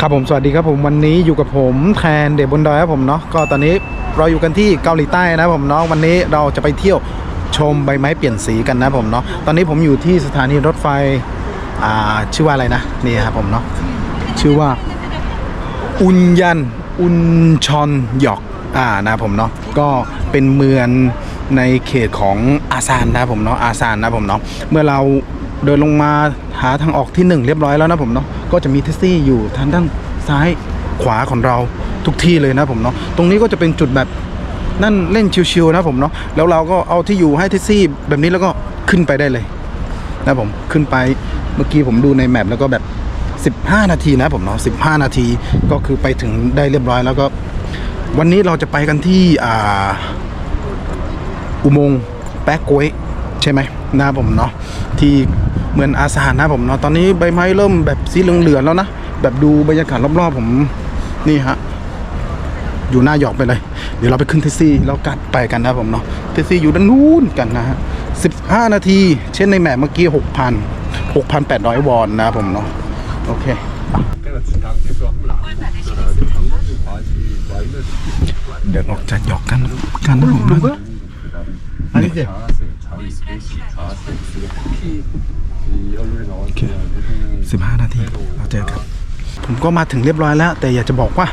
ครับผมสวัสดีครับผมวันนี้อยู่กับผมแทนเดบบนดอยครับผมเนาะก็ตอนนี้เราอยู่กันที่เกาหลีใต้นะผมเนาะวันนี้เราจะไปเที่ยวชมใบไม้เปลี่ยนสีกันนะผมเนาะตอนนี้ผมอยู่ที่สถานีรถไฟอ่าชื่อว่าอะไรนะนี่ครับผมเนาะชื่อว่าอุนยันอุนชอนหยอกอ่านะผมเนาะก็เป็นเมืองในเขตของอาซานนะผมเนาะอาซานนะผมเนาะเมื่อเรา เดินลงมาหาทางออกที่หนึ่งเรียบร้อยแล้วนะผมเนาะก็จะมีแท็กซี่อยู่ทางด้านซ้ายขวาของเราทุกที่เลยนะผมเนาะตรงนี้ก็จะเป็นจุดแบบนั่นเล่นชิวๆนะผมเนาะแล้วเราก็เอาที่อยู่ให้แท็กซี่แบบนี้แล้วก็ขึ้นไปได้เลยนะผมขึ้นไปเมื่อกี้ผมดูในแมปแล้วก็แบบ 15 นาทีนะผมเนาะ15 นาทีก็คือไปถึงได้เรียบร้อยแล้วก็ วันนี้เราจะไปกันที่อ่าอุโมงค์แป๊กกวย ใช่ไหมหน้าผมเนาะที่เหมือนอาสาหน้าผมเนาะตอนนี้ใบไม้เริ่มแบบสีเหลืองๆแล้วนะแบบดูบรรยากาศรอบๆผมนี่ฮะอยู่หน้าหยอกไปเลย เดี๋ยวเราไปขึ้นแท็กซี่แล้วกัดไปกันนะผมเนาะแท็กซี่อยู่ด้านนู้นกันนะฮะสิบห้านาที เช่นในแหม่เมื่อกี้หกพันหกพันแปดร้อยวอนนะผมเนาะโอเคเดี๋ยวออกจากหยอกกันกันนะผมนะอันนี้เดี๋ โอเค15นาทีเราเจอกันผมก็มาถึงเรียบร้อยแล้ว แต่อยากจะบอกว่า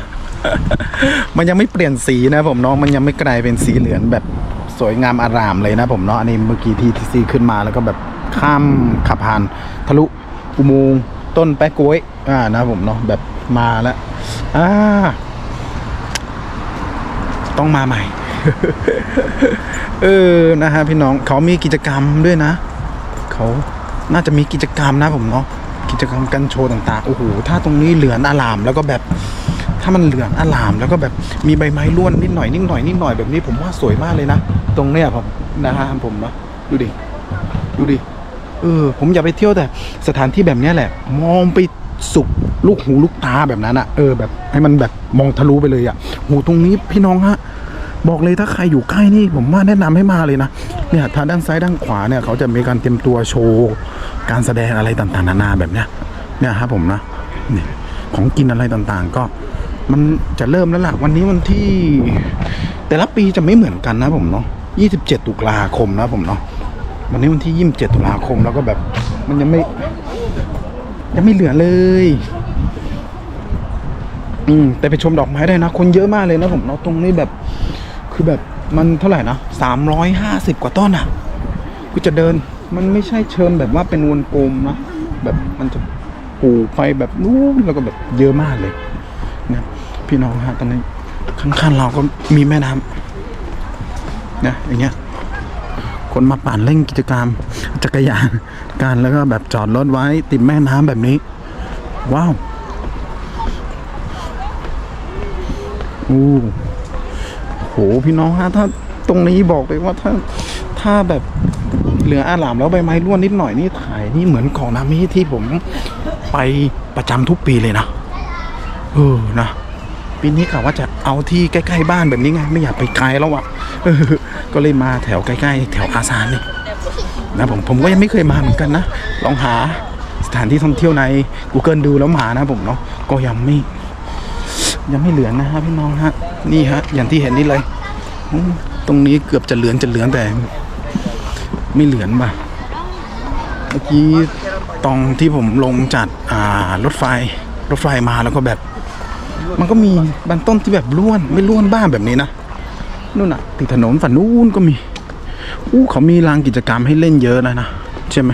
มันยังไม่เปลี่ยนสีนะผมเนาะมันยังไม่กลายเป็นสีเหลืองแบบสวยงามอารามเลยนะผมเนาะอันนี้เมื่อกี้ที่ทีซีขึ้นมาแล้วก็แบบข้ามขับผ่านทะลุอุโมงค์ต้นแป๊กกล้วยอ่านะผมเนาะแบบมาแล้วอ่าต้องมาใหม่ เออนะฮะพี่น้องเขามีกิจกรรมด้วยนะ เขาน่าจะมีกิจกรรมนะผมเนาะกิจกรรมกันโชว์ต่างๆโอ้โหถ้าตรงนี้เหลืองอลามแล้วก็แบบถ้ามันเหลืองอลามแล้วก็แบบมีใบไม้ร่วนนิดหน่อยนิดหน่อยนิดหน่อยแบบนี้ผมว่าสวยมากเลยนะ ตรงเนี้ยผมนะฮะผมเนาะดูดิดูดิเออผมอยากไปเที่ยวแต่สถานที่แบบเนี้ยแหละ มองไปสุกลูกหูลูกตาแบบนั้นอะเออแบบให้มันแบบมองทะลุไปเลยอะโหตรงนี้พี่น้องฮะ บอกเลยถ้าใครอยู่ใกล้นี่ผมว่าแนะนำให้มาเลยนะเนี่ยทางด้านซ้ายด้านขวาเนี่ยเขาจะมีการเตรียมตัวโชว์การแสดงอะไรต่างๆนานาแบบเนี้ยเนี่ยครับผมนะนี่ของกินอะไรต่างๆ ก็มันจะเริ่มแล้วล่ะวันนี้วันที่ แต่ละปีจะไม่เหมือนกันนะผมเนาะ27 ตุลาคมนะผมเนาะวันนี้วันที่ 27 ตุลาคมแล้วก็แบบ มันยังไม่ยังไม่เหลือเลย อืมแต่ไปชมดอกไม้ได้นะ คนเยอะมากเลยนะผมเนาะตรงนี้แบบ คือแบบมันเท่าไหร่นะสามร้อยห้าสิบกว่าต้นอะกูจะเดินมันไม่ใช่เชิญแบบว่าเป็นวนกลมนะแบบมันจะปลูกไฟแบบนู้นแล้วก็แบบเยอะมากเลยนี่ยพี่น้องฮะตอนนี้ข้างๆเราก็มีแม่น้ำนะอย่างเงี้ยคนมาปั่นเล่นกิจกรรมจักรยานกันแล้วก็แบบจอดรถไว้ติดแม่น้ำแบบนี้ ว้าวอู้ โหพี่น้องฮะถ้าตรงนี้บอกเลยว่าถ้าถ้าแบบเหลืออาหลามแล้วใบไม้ร่วนนิดหน่อยนี่ถ่ายนี่เหมือนของนามิที่ผมไปประจำทุกปีเลยนะเออนะปีนี้กะว่าจะเอาที่ใกล้ๆบ้านแบบนี้ไง ไม่อยากไปไกลแล้วอะก็เลยมาแถวใกล้ๆ แถวอาซานนี่นะผมผมก็ยังไม่เคยมาเหมือนกันนะ ลองหาสถานที่ท่องเที่ยวใน Google ดูแล้วมานะผมเนาะก็ยังไม่ ยังไม่เหลืองนะฮะพี่น้องฮะนี่ฮะอย่างที่เห็นนี่เลย ตรงนี้เกือบจะเหลืองจะเหลืองแต่ ไม่เหลืองป่ะเมื่อกี้ตอนที่ผมลงจากอ่ารถไฟรถไฟมาแล้วก็แบบ มันก็มีบางต้นที่แบบร่วนไม่ร่วนบ้างแบบนี้นะนู่นน่ะติดถนนฝั่งนู้นก็มีอู้เขามีลานกิจกรรมให้เล่นเยอะนะนะใช่ไหม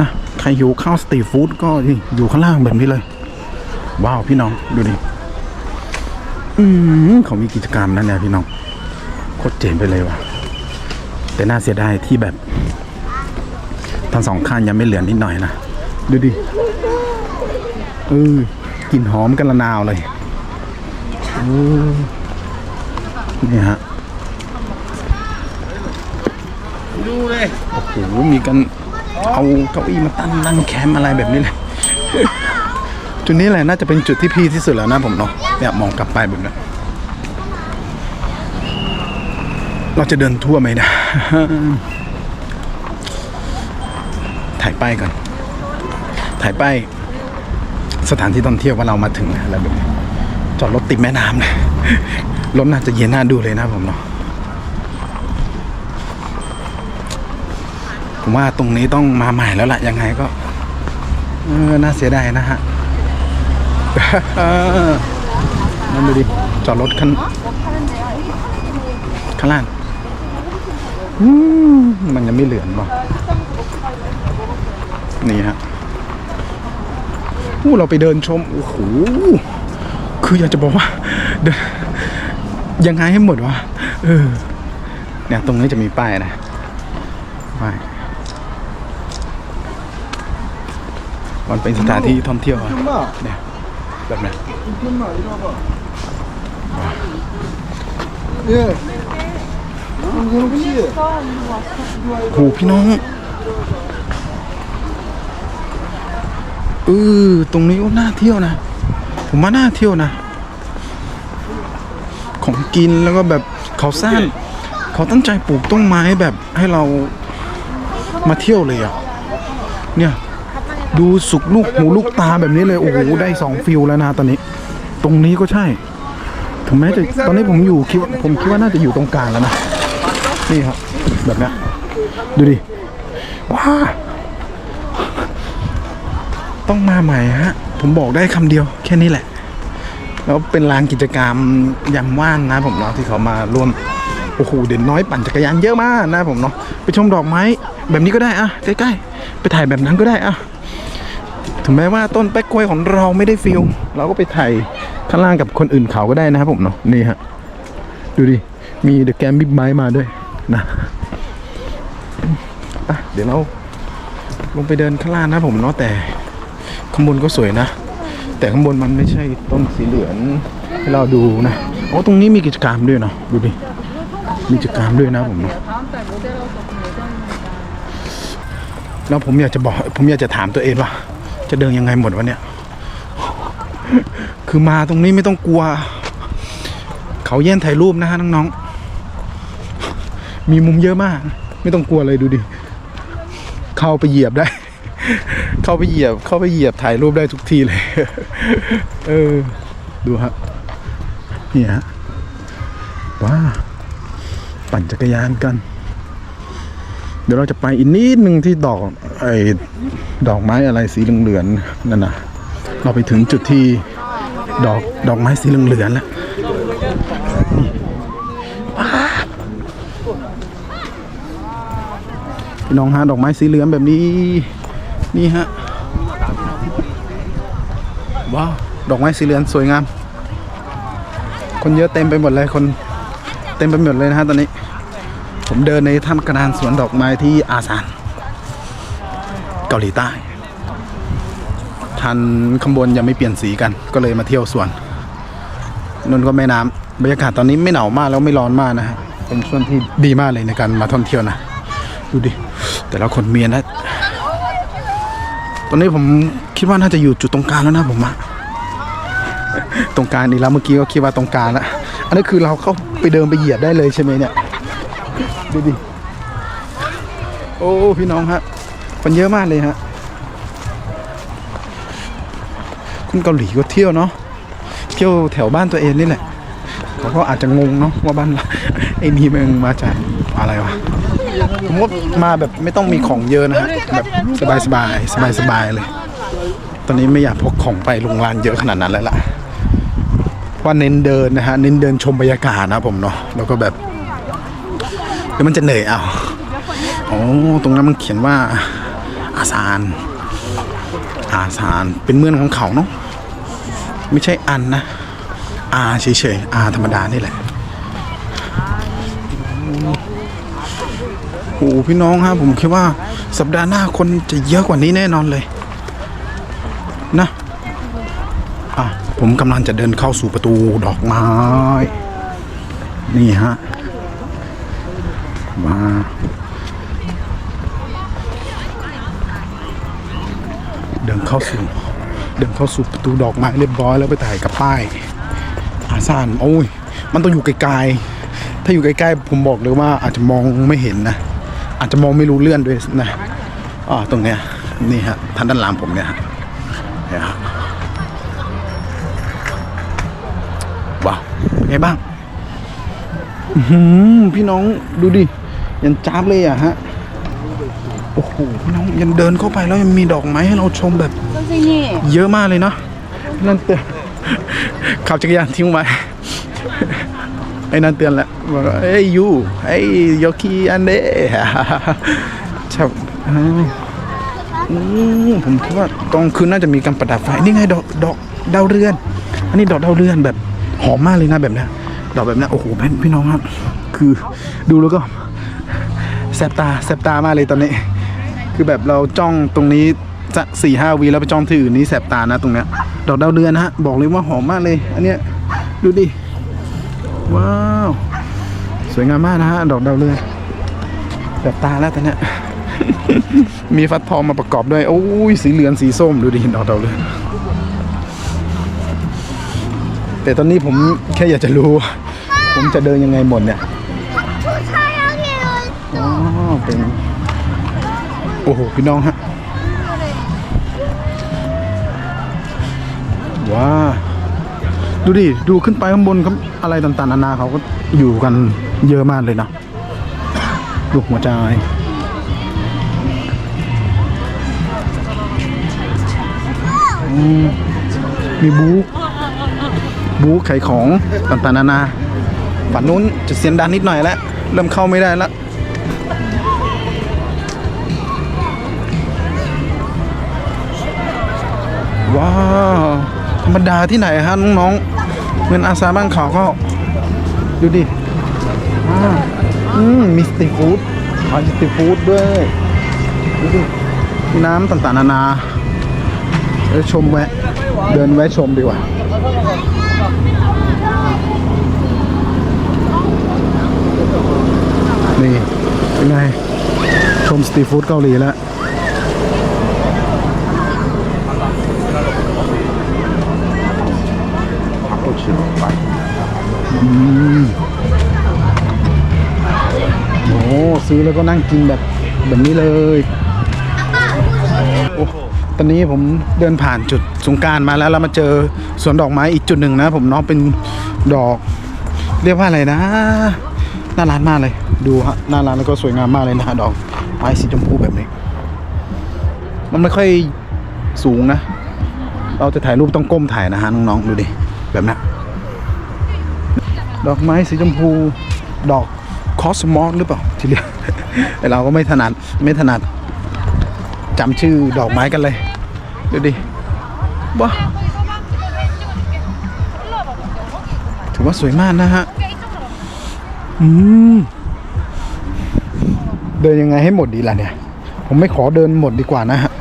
นะใครหิวข้าวสตรีทฟู้ดก็อยู่ข้างล่างแบบนี้เลย ว้าวพี่น้องดูดิ อืมเขามีกิจกรรมนั่นแหละพี่น้องโคตรเจ๋งไปเลยว่ะ แต่น่าเสียดายที่แบบทั้งสองข้างยังไม่เหลือนิดหน่อยนะ ดูดิเออกลิ่นหอมกันละนาวเลยนี่ฮะ ดูเลย โอ้โห มีกัน เอาเก้าอี้มาตั้งนั่งแคมป์อะไรแบบนี้เลย จุดนี้แหละน่าจะเป็นจุดที่พีที่สุดแล้วนะผมเนาะเนี่ยมองกลับไปแบบนี้เราจะเดินทั่วไหมนะ ถ่ายป้ายก่อน ถ่ายป้ายสถานที่ท่องเที่ยวว่าเรามาถึงนะแล้วแบบจอดรถติดแม่น้ำนะรถน่าจะเย็นน่าดูเลยนะผมเนาะผมว่าตรงนี้ต้องมาใหม่แล้วล่ะ ยังไงก็ เออ น่าเสียดายนะฮะ นั่นดูดิ จอดรถคันข้างล่างอืมมันยังไม่เหลือนว่ะนี่ฮะอู้เราไปเดินชม โอ้โห คืออยากจะบอกว่าเดินยังไงให้หมดวะ เออ เนี่ยตรงนี้จะมีป้ายนะป้ายมันเป็นสถานที่ท่องเที่ยวอะเนี่ย แบบนี้ขึ้นหน่อยว่ะเอ๊ะมันยังพี่โหพี่น้องเออตรงนี้ก็น่าเที่ยวนะ ผมว่าน่าเที่ยวนะ ของกินแล้วก็แบบเขาสร้างเขาตั้งใจปลูกต้นไม้แบบให้เรามาเที่ยวเลยอะเนี่ย ดูสุกลูกหูลูกตาแบบนี้เลย โอ้โห ได้สองฟิลแล้วนะตอนนี้ ตรงนี้ก็ใช่ ถึงแม้จะตอนนี้ผมอยู่คิดว่าผมคิดว่าน่าจะอยู่ตรงกลางแล้วนะ นี่ครับ แบบนี้ดูดิ ว้า ต้องมาใหม่ฮะ ผมบอกได้คำเดียวแค่นี้แหละ แล้วเป็นลานกิจกรรมยามว่างนะผมเนาะที่เขามาร่วมโอ้โหเด่นน้อยปั่นจักรยานเยอะมากนะผมเนาะไปชมดอกไม้แบบนี้ก็ได้อะใกล้ๆไปถ่ายแบบนั้นก็ได้อะ ถึงแม้ว่าต้นแป๊กกล้วยของเราไม่ได้ฟิลเราก็ไปถ่ายข้างล่างกับคนอื่นเขาก็ได้นะครับผมเนาะนี่ฮะดูดิ มีเดอะแกมบิ๊กไม้มาด้วยนะอะเดี๋ยวเราลงไปเดินข้างล่างนะผมเนาะแต่ข้างบนก็สวยนะ แต่ข้างบนมันไม่ใช่ต้นสีเหลืองให้เราดูนะโอ้ตรงนี้มีกิจกรรมด้วยเนาะดูดิมีกิจกรรมด้วยนะผมเนาะแล้วผมอยากจะบอกผมอยากจะถามตัวเองว่า จะเดินยังไงหมดวะเนี่ย คือมาตรงนี้ไม่ต้องกลัว เขาแย่งถ่ายรูปนะฮะน้องๆ มีมุมเยอะมาก ไม่ต้องกลัวเลยดูดิ เข้าไปเหยียบได้ เข้าไปเหยียบ เข้าไปเหยียบถ่ายรูปได้ทุกทีเลย เออ ดูฮะ นี่ฮะ ว้า ปั่นจักรยานกัน เดี๋ยวเราจะไปอีกนิดนึงที่ดอกไอ ดอกไม้อะไรสีเหลืองๆนั่นนะเราไปถึงจุดที่ดอกดอกไม้สีเหลืองๆแล้วพี่น้องฮะดอกไม้สีเหลืองแบบนี้ นี่ฮะว้าวดอกไม้สีเหลืองสวยงาม คนเยอะเต็มไปหมดเลยคนเต็มไปหมดเลยนะฮะตอนนี้ ผมเดินในท่ามกลางสวนดอกไม้ที่อาซาน เกาหลีใต้ ทันข้างบนยังไม่เปลี่ยนสีกัน ก็เลยมาเที่ยวสวนนนก็แม่น้ำบรรยากาศตอนนี้ไม่หนาวมากแล้วไม่ร้อนมากนะฮะเป็นช่วงที่ดีมากเลยในการมาท่องเที่ยวนะดูดิแต่ละคนเมียนะตอนนี้ผมคิดว่าน่าจะอยู่จุดตรงกลางแล้วนะผมอะตรงกลางนี่แล้วเมื่อกี้ก็คิดว่าตรงกลางล้วอันนี้คือเราเข้าไปเดินไปเหยียบได้เลยใช่ไหมเนี่ยดูดิโอ้พี่น้องฮะ คนเยอะมากเลยฮะคนเกาหลีก็เที่ยวเนาะเที่ยวแถวบ้านตัวเองนี่แหละเขาก็อาจจะงงเนาะว่าบ้านไอ้นี่มึงมาจากอะไรวะผมว่ามาแบบไม่ต้องมีของเยอะนะฮะแบบสบายสบายสบายสบายเลย ตอนนี้ไม่อยากพกของไปโรงงานเยอะขนาดนั้นแล้วล่ะว่าเน้นเดินนะฮะเน้นเดินชมบรรยากาศนะผมเนาะแล้วก็แบบเดี๋ยวมันจะเหนื่อยเอาโอ้ตรงนั้นมันเขียนว่า อาซาน อาซาน เป็นเมืองของเขาเนาะ ไม่ใช่อันนะ อาเฉยๆ อาธรรมดานี่แหละ โอ้โหพี่น้องครับผมคิดว่าสัปดาห์หน้าคนจะเยอะกว่านี้แน่นอนเลย นะอะผมกำลังจะเดินเข้าสู่ประตูดอกไม้ นี่ฮะ มา เข้าสู่เดินเข้าสู่ประตูดอกไม้เรียบร้อยแล้วไปถ่ายกับป้ายอาซานโอ้ย มันต้องอยู่ไกลๆ ถ้าอยู่ใกล้ๆผมบอกเลยว่าอาจจะมองไม่เห็นนะ อาจจะมองไม่รู้เลื่อนด้วยนะอ๋อตรงเนี้ยนี่ฮะท่านด้านหลังผมเนี่ยฮะเนี่ยว้าวไงบ้างพี่น้องดูดิ ยันจ้าบเลยอะฮะ โอ้ยน้องยังเดินเข้าไปแล้วยังมีดอกไม้ให้เราชมแบบ เยอะมากเลยเนาะนั่นเตือนขับจักรยานทิ้งไว้ไอ้นั่นเตือนแหละบอกว่าเอ้ยยูไอ้ยอคีอันเด้ชอบผมคิดว่ากอางคืนน่าจะมีการประดับไฟนี่ไงดอกดอกดาวเรือน อันนี้ดอกดาวเรือนแบบหอมมากเลยนะแบบนี้ดอกแบบนี้โอ้โหพี่น้องครับ คือดูแล้วก็แสบตาแสบตามากเลยตอนนี้ คือแบบเราจ้องตรงนี้สักสี่ห้าวีแล้วไปจ้องที่อื่นนี้แสบตานะตรงเนี้ยดอกดาวเดือนฮะบอกเลยว่าหอมมากเลย อันเนี้ยดูดิว้าวสวยงามมากนะฮะดอกดาวเรือนแสบตาแล้วตอนเนี้ยมีฟัดทองมาประกอบด้วยโอ้ยสีเหลืองสีส้มดูดิดอกดาวเรือนแต่ตอนนี้ผมแค่อยากจะรู้ ผมจะเดินยังไงหมดเนี่ยอ๋อเป็น อ้โห พี่น้องฮะ ว้า ดูดิ ดูขึ้นไปข้างบนครับอะไรต่างๆนานาเขาก็อยู่กันเยอะมากเลยนะลูกหัวใจมมีบูบูขายของต่างๆนานาฝั่งนู้นจะเสียงดังนิดหน่อยแล้ว เริ่มเข้าไม่ได้แล้ว ว้าวธรรมดาที่ไหนฮะน้องๆเงินอาสาบ้านเขาก็ ดูดิอืมมีสตรีทฟู้ดขายสตรีทฟู้ดด้วยดูดิมีน้ำต่างๆนานาเดี๋ยวชมแวะ เดินแวะชมดีกว่านี่เป็นไง ชมสตรีทฟู้ดเกาหลีแล้ว โอ้ซื้อแล้วก็นั่งกินแบบแบบนี้เลยโอ้ตอนนี้ผมเดินผ่านจุดสงการมาแล้วแล้วมาเจอสวนดอกไม้อีกจุดหนึ่งนะผมน้องเป็นดอก เรียกว่าอะไรนะน่ารักมากเลยดูฮะน่ารักแล้วก็สวยงามมากเลยนะฮะดอกไม้สีชมพูแบบนี้ มันไม่ค่อยสูงนะ เราจะถ่ายรูปต้องก้มถ่ายนะฮะน้องๆดูดิแบบนั้น ดอกไม้สีชมพู ดอกคอสมอสหรือเปล่าที่เรียกแต่เราก็ไม่ถนัดไม่ถนัดจำชื่อดอกไม้กันเลย ดูดิว้าถือว่าสวยมากนะฮะ อืม เดินยังไงให้หมดดีล่ะเนี่ย ผมไม่ขอเดินหมดดีกว่านะฮะ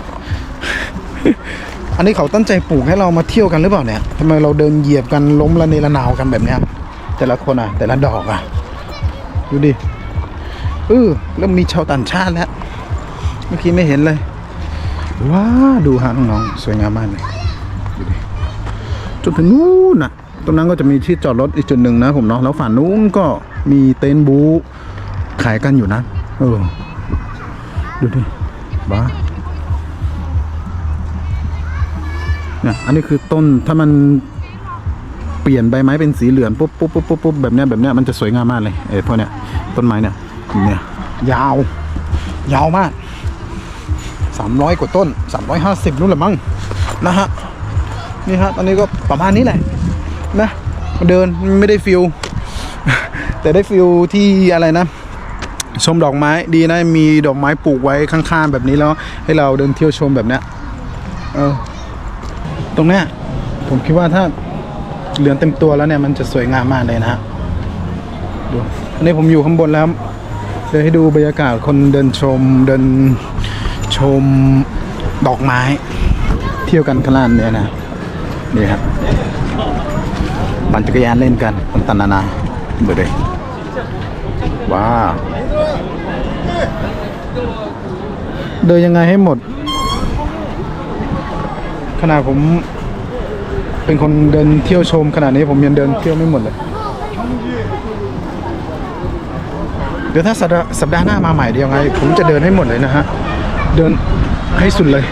อันนี้เขาตั้งใจปลูกให้เรามาเที่ยวกันหรือเปล่าเนี่ยทำไมเราเดินเหยียบกันล้มละเนระนาวกันแบบเนี้ย แต่ละคนอะ แต่ละดอกอะ ดูดิเออเริ่มมีชาวต่างชาติแล้ว เมื่อกี้ไม่เห็นเลย ว้าดูฮะน้องๆ สวยงามมากเลยดูดิจนถึงนู้นน่ะ ตรงนั้นก็จะมีที่จอดรถอีกจุดหนึ่งนะผมเนาะแล้วฝั่งนู้นก็มีเต็นท์บูขายกันอยู่นะ เออ ดูดิบ้าเนี่ยอันนี้คือต้นถ้ามัน ปลี่ยนใบไม้เป็นสีเหลืองปุ๊บปุ๊บปุ๊บปุ๊บปุ๊บแบบเนี้ยแบบเนี้ยมันจะสวยงามมากเลยไอ้พวกเนี้ยต้นไม้เนี่ยเนี่ยยาว ยาวมากสามร้อยกว่าต้นสามร้อยห้าสิบนู่นแหละมั้งนะฮะนี่ฮะตอนนี้ก็ประมาณนี้แหละนะมาเดินไม่ได้ฟิลแต่ได้ฟิลที่อะไรนะชมดอกไม้ดีนะมีดอกไม้ปลูกไว้ข้างๆแบบนี้แล้ว ให้เราเดินเที่ยวชมแบบเนี้ยเออตรงเนี้ยผมคิดว่าถ้า เหลืองเต็มตัวแล้วเนี่ยมันจะสวยงามมากเลยนะฮะดูอันนี้ผมอยู่ข้างบนแล้วเดี๋ยวให้ดูบรรยากาศคนเดินชมเดินชมดอกไม้ เที่ยวกันขางลานเนี่ยนะนี่ครับปั่นจักรยานเล่นกันต่างๆนานาดูดิว้าวเดินยังไงให้หมด ขนาดผม เป็นคนเดินเที่ยวชมขนาดนี้ผมยังเดินเที่ยวไม่หมดเลย เดี๋ยวถ้าสัปดาห์สัปดาห์หน้ามาใหม่เดียวไง ผมจะเดินให้หมดเลยนะฮะ เดินให้สุดเลย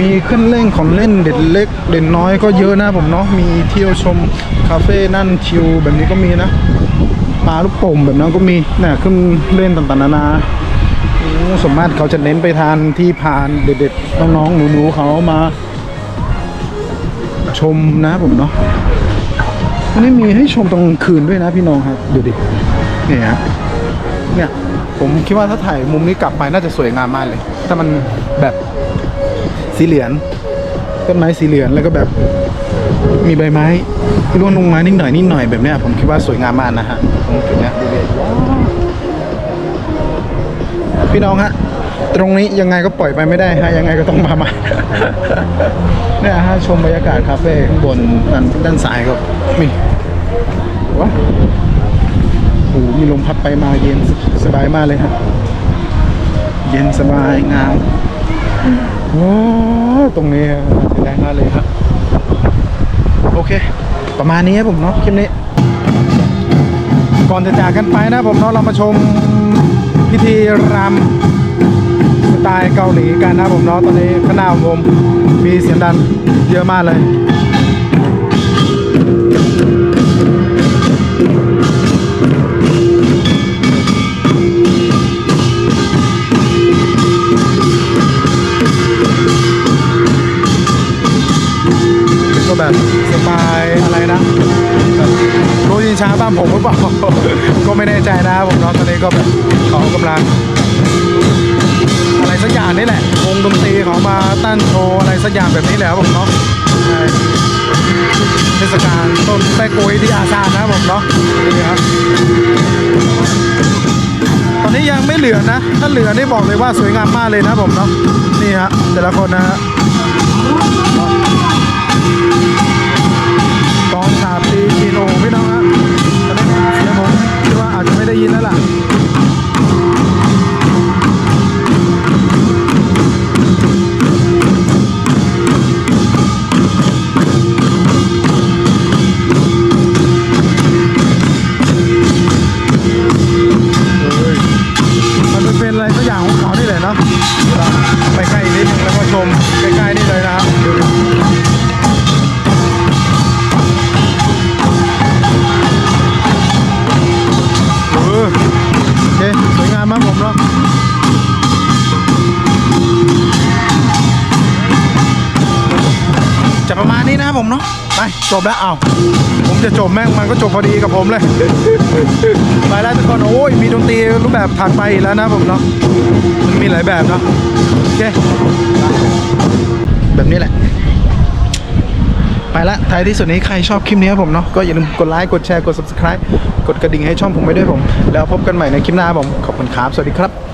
มีเครื่องเล่นของเล่นเด็ดเล็ก เด็ดน้อยก็เยอะนะผมเนาะ มีเที่ยวชมคาเฟ่นั่นชิลแบบนี้ก็มีนะปลาลูกโป่งแบบนั้นก็มีเนี่ยเครื่องเล่นต่างๆนานาสมมติเขาจะเน้นไปทานที่พานเด็ดๆน้องๆหนูๆเขามา ชมนะผมเนาะวันนี้มีให้ชมตรงกลางคืนด้วยนะพี่น้องครับ ดูดิ เนี่ยฮะเนี่ย ผมคิดว่าถ้าถ่ายมุมนี้กลับไปน่าจะสวยงามมากเลย ถ้ามันแบบสีเหลืองต้นไม้สีเหลืองแล้วก็แบบมีใบไม้ร่วงลงมานิดหน่อยนิดหน่อยแบบเนี้ยผมคิดว่าสวยงามมากนะฮะตรงจุดเนี้ยพี่น้องฮะ ตรงนี้ยังไงก็ปล่อยไปไม่ได้ฮะยังไงก็ต้องมาใหม่ เนี่ยฮะชมบรรยากาศคาเฟ่ข้างบนด้านด้านซ้ายก็มีว้าวโอ้โหมีลมพัดไปมาเย็นสบายมากเลยฮะเย็นสบายงามว้าตรงนี้เสียดายมากเลยครับโอเค ประมาณนี้ครับผมเนาะคลิปนี้ ก่อนจะจากกันไปนะผมเนาะเรามาชมพิธีรำ ไตล์เกาหลีกันนะผมเนาะตอนนี้ข้างหน้าผมมีเสียงดังเยอะมากเลยก็แบบสไตล์อะไรนะแบบโรยินช้าบ้านผมหรือเปล่าก็ไม่แน่ใจนะผมเนาะตอนนี้ก็แบบเขากำลัง อย่างนี่แหละวงดนตรีของมาตั้นโชว์อะไรสักอย่างแบบนี้แหละครับผมเนาะเทศกาลต้นแป้กุยที่อาซานนะครับผมเนาะนี่ครับตอนนี้ยังไม่เหลือนะ ถ้าเหลือนี่บอกเลยว่าสวยงามมากเลยนะผมเนาะนี่ฮะแต่ละคนนะฮะ นะครับผมเนาะไปจบแล้วเอ้าผมจะจบแม่งมันก็จบพอดีกับผมเลย ไปแล้วทุกคนโอ้ยมีดนตรีรูปแบบถัดไปอีกแล้วนะผมเนาะมันมีหลายแบบเนาะโอเคแบบนี้แหละ ไปละท้ายที่สุดนี้ใครชอบคลิปนี้ครับผมเนาะก็อย่าลืมกดไลค์กดแชร์กด subscribe กดกระดิ่งให้ช่องผมไปด้วยผม แล้วพบกันใหม่ในคลิปหน้าผมขอบคุณครับสวัสดีครับ